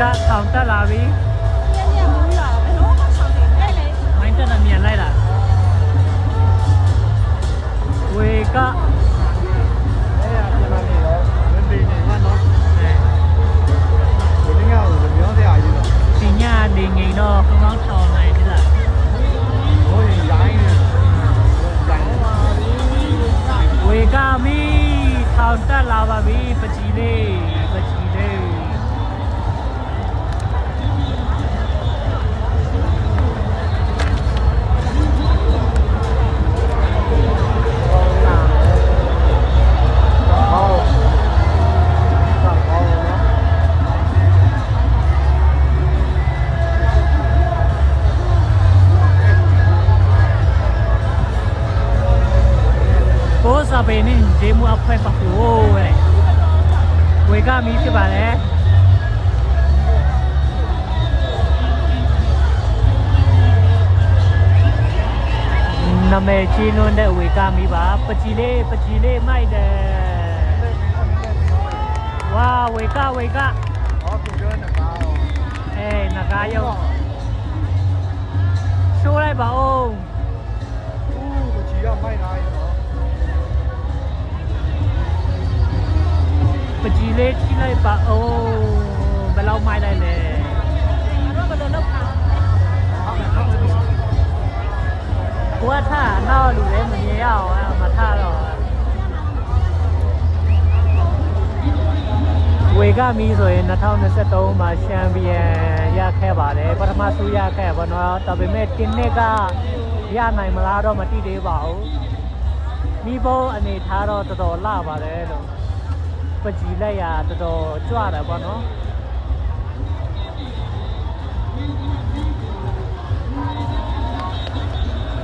ကထောင်တက်လာပြီ။မိုင်းတက်တာမြန်လိုက်တာ။ဝေကဒီညဒီငိန်တော့ကောင်းကောင်းထောင်နိုင်ပြီလား ဝေကမီထောင်တက်လာပါပြီပကြီးလေး လေးမှုအဖွဲပါဟိုးတဲ့ဝေကမီဖြစ်ပါလေနာမည်ကြီးလွန်းတဲ့ဝေကမီပါပချီလေးပချီလေးမိုက်တယ်ဝါဝေကဝေကဟောကိုပြောနေပါဦးအေးနဂါယုံရှိုးလိုက်ပါဦးဦးကိုချီကမိုက်ထားရ လေးကြည့်လိုက်ပါဦးဘယ်လောက်မိုက်လိုက်လဲကိုကထားနောက်လူလည်းမမြင်ရအောင်အဲ့မထားတော့ဝေကမီဆိုရင်2023မှာချန်ပီယံရခဲ့ပါတယ်ပထမဆုရခဲ့ပါတော့ဒါပေမဲ့တင်းနှစ်ကရနိုင်မလားတော့မသိသေးပါဘူးမိဘအနေထားတော့တော်တော်လှပါတယ်လို့ ပကြီးလိုက်ရတော်တော်ကြွတယ်ပေါ့နော်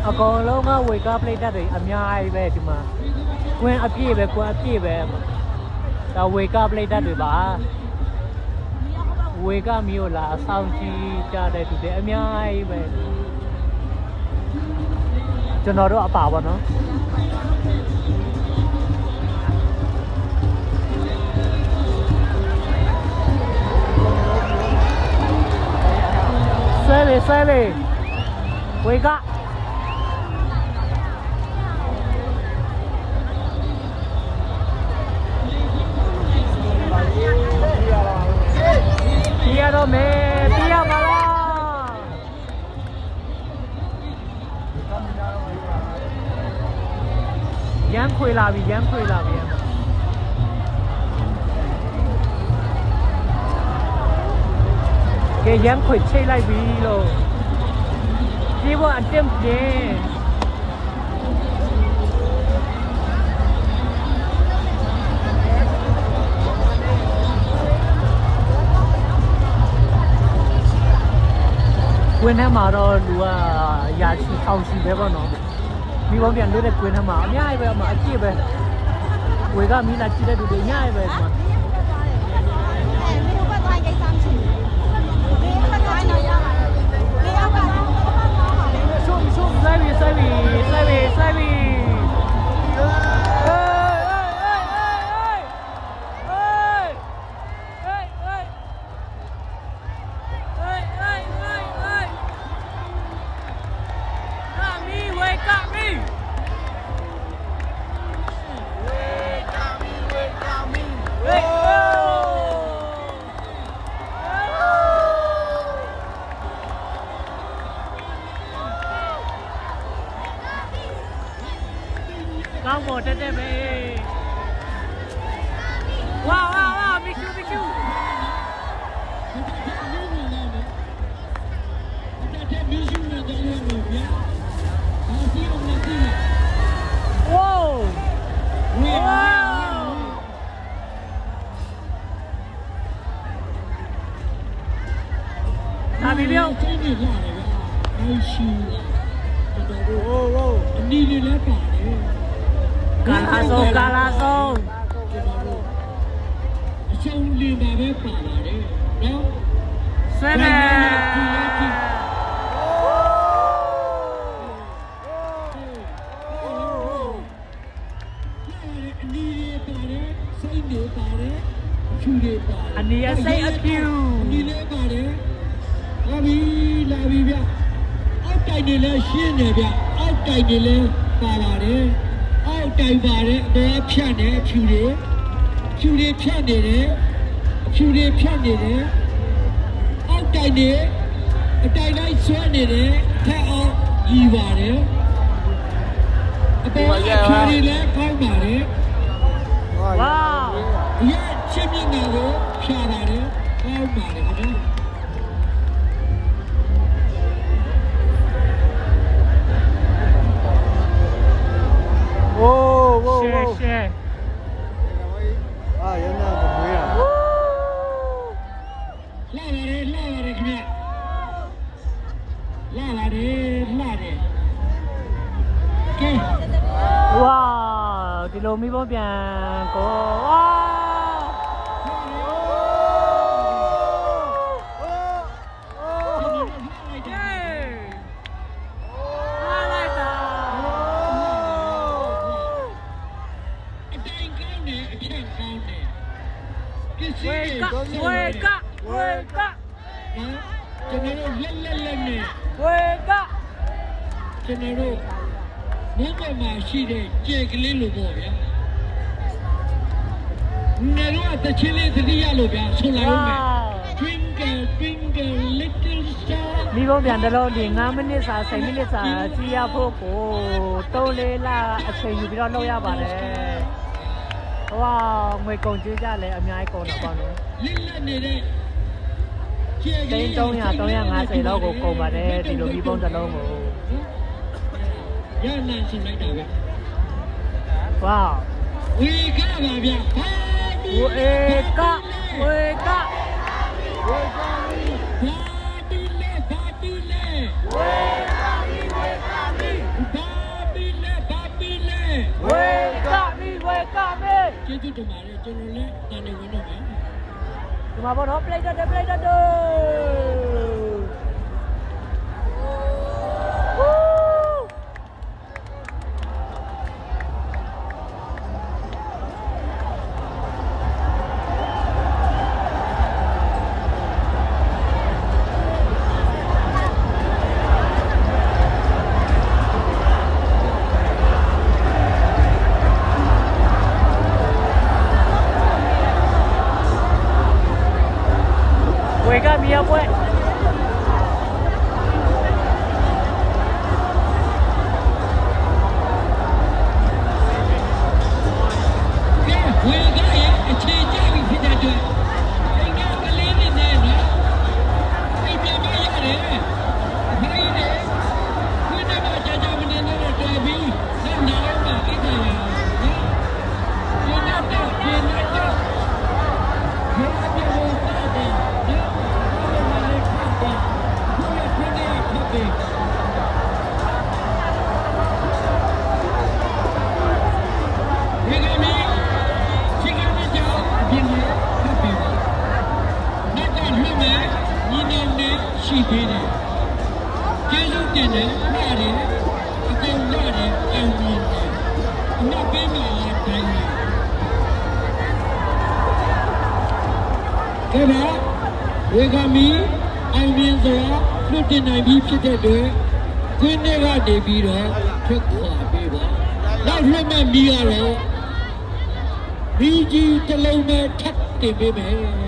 အကောင်လုံးကဝေကပလိတ်တက်တွေအများကြီးပဲဒီမှာကွင်းအပြည့်ပဲကွင်းအပြည့်ပဲဒါဝေကပလိတ်တက်တွေပါဝေကမျိုးလာအဆောင်ကြီးကြတဲ့သူတွေအများကြီးပဲကျွန်တော်တို့အပါပေါ့နော် ဆွဲလေဆွဲလေဝေကပြရတော့မယ်ပြရပါလားရမ်းခွေလာပြီရမ်းခွေလာပြီ ကဲရမ်းခွေချိတ်လိုက်ပြီလို့ပြေဖို့အတင်းပြင်းကွင်းထဲမှာတော့လူကရာချီထောင်ချီပဲပေါ့နော်မိဘပြန်လွတ်တဲ့ကွင်းထဲမှာအများကြီးပဲအမအကြည့်ပဲဝေကမီးလာကြည့်တဲ့လူတွေအများကြီးပဲဒီမှာ Uau, uau, uau, Michu, Michu. Não, não, não, não. Michu, Michu. Uou! Uou! Tá, Bibião? Uou, uou! Anilho, né, pai? ကာလာဆုံးကာလာဆုံးအရှုံးလေးပါပဲပါပါတယ်နော်ဆွဲမယ်အနီးလေးပါတယ်စိတ်လေးပါတယ်အဖြူလေးပါတယ်အနီးအစိတ်အဖြူအနီးလေးပါတယ်လာပြီလာပြီဗျအောက်တိုင်တွေလည်းရှင်းနေဗျအောက်တိုင်တွေလည်းပါပါတယ် အောက်တိုင်ပါတယ်အပေါ်ဖြတ်နေအဖြူတွေအဖြူတွေဖြတ်နေတယ်အဖြူတွေဖြတ်နေတယ်အောက်တိုင်နေအတိုင်တိုင်းဆွဲနေတယ်ထက်အောင်ကြီးပါတယ်အပေါ်အဖြူတွေလည်းကောင်းပါတယ်ဝါအရဲ့ချင်းမြင့်ငယ်ကိုဖြာပါတယ်ကောင်းပါတယ်ခင်ဗျာ La lare, lare. ¿Qué? Wow, ti lo mismo bianco. Wow. Hueca, hueca, hueca. ¿Eh? Tenemos la. ဝေကကျွန်တော်တို့ဘုံပေါ်မှာရှိတဲ့ကြက်ကလေးလိုပေါ့ဗျာငါတို့ကတချင်းလေးသတိရလို့ဗျာဆိုလိုက်ဦးမယ် Twinkle twinkle little star မိဘပြန်တစ်လုံးဒီ9မိနစ်စာ10မိနစ်စာကြည့်ရဖို့ကို3လေးလအချိန်ယူပြီးတော့လုပ်ရပါတယ်ဟိုကငွေကုန်ကြေးကြလည်းအများကြီးကုန်တော့ပေါ့နော်လစ်လက်နေတဲ့ ကြက်ကသိလေးန်း300 350လောက်ကိုကုန်ပါတယ်ဒီလိုမိဘတစ်လုံးကိုရနိုင်စလိုက်တာပဲဝါဝေကပါဗျာဟာဝေကဝေကဘာဘီလေဘာဘီလေဝေကဘာဘီလေဘာဘီလေဝေကမိဝေကမေကျေးဇူးတင်ပါတယ်ကျွန်တော်လည်းတန်နေဝင်တော့မယ်ဒီမှာပေါ့နော် plate တက် plate တ ရှိသေးတယ်ကျေးဇူးတင်တယ်မှားတယ်အကုန်မှားတယ်အောင်မြင်တယ်အမပေးမှာတိုင်းတယ်ကဲပါဝေကမီအောင်မြင်စွာလွတ်တင်နိုင်ပြီဖြစ်တဲ့အတွက်ခွင်းထဲကနေပြီးတော့ထွက်ခွာပေးပါနောက်လွတ်မဲ့မီးကတော့ဒီကြီးတစ်လုံးနဲ့ထပ်တင်ပေးမယ်